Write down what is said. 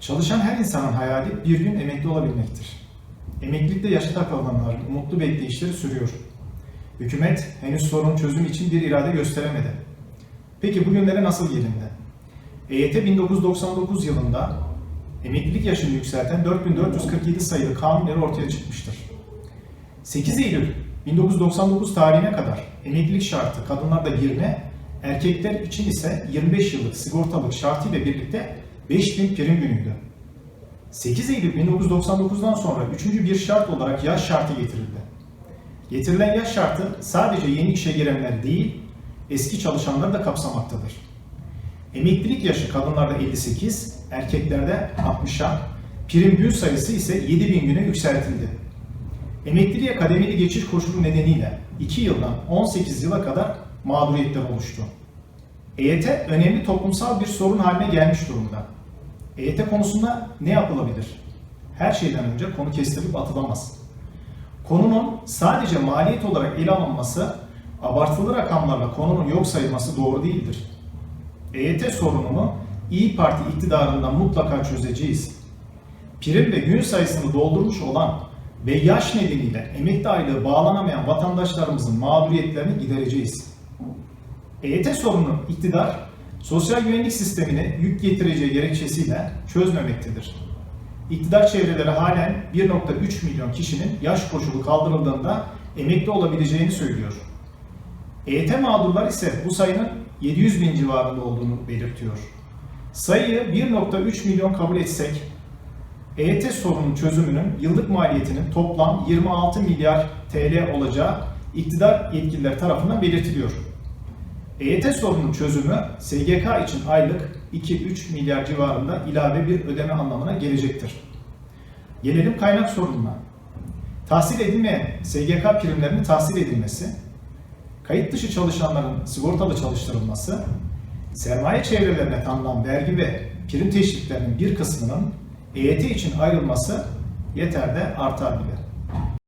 Çalışan her insanın hayali bir gün emekli olabilmektir. Emeklilikte yaşa takılanların umutlu bekleyişleri sürüyor. Hükümet henüz sorun çözüm için bir irade gösteremedi. Peki bugünlere nasıl gelindi? EYT 1999 yılında emeklilik yaşını yükselten 4447 sayılı kanunları ortaya çıkmıştır. 8 Eylül 1999 tarihine kadar emeklilik şartı kadınlarda 20, erkekler için ise 25 yıllık sigortalık şartı ile birlikte 5000 prim günüydü. 8 Eylül 1999'dan sonra üçüncü bir şart olarak yaş şartı getirildi. Getirilen yaş şartı sadece yeni işe girenler değil, eski çalışanları da kapsamaktadır. Emeklilik yaşı kadınlarda 58, erkeklerde 60'a, prim gün sayısı ise 7000 güne yükseltildi. Emekliliğe kademeli geçiş koşulu nedeniyle 2 yıldan 18 yıla kadar mağduriyetler oluştu. EYT önemli toplumsal bir sorun haline gelmiş durumda. EYT konusunda ne yapılabilir? Her şeyden önce konu kestirip atılamaz. Konunun sadece maliyet olarak ele alınması, abartılı rakamlarla konunun yok sayılması doğru değildir. EYT sorununu İyi Parti iktidarından mutlaka çözeceğiz. Prim ve gün sayısını doldurmuş olan ve yaş nedeniyle emekli aylığı bağlanamayan vatandaşlarımızın mağduriyetlerini gidereceğiz. EYT sorununu iktidar, sosyal güvenlik sistemine yük getireceği gerekçesiyle çözmemektedir. İktidar çevreleri halen 1.3 milyon kişinin yaş koşulu kaldırıldığında emekli olabileceğini söylüyor. EYT mağdurlar ise bu sayının 700 bin civarında olduğunu belirtiyor. Sayıyı 1.3 milyon kabul etsek, EYT sorunun çözümünün yıllık maliyetinin toplam 26 milyar TL olacağı iktidar yetkililer tarafından belirtiliyor. EYT sorunun çözümü SGK için aylık 2-3 milyar civarında ilave bir ödeme anlamına gelecektir. Gelelim kaynak sorununa. Tahsil edilmeyen SGK primlerinin tahsil edilmesi, kayıt dışı çalışanların sigortalı çalıştırılması, sermaye çevrelerine tanınan vergi ve prim teşviklerinin bir kısmının EYT için ayrılması yeter de artar bile.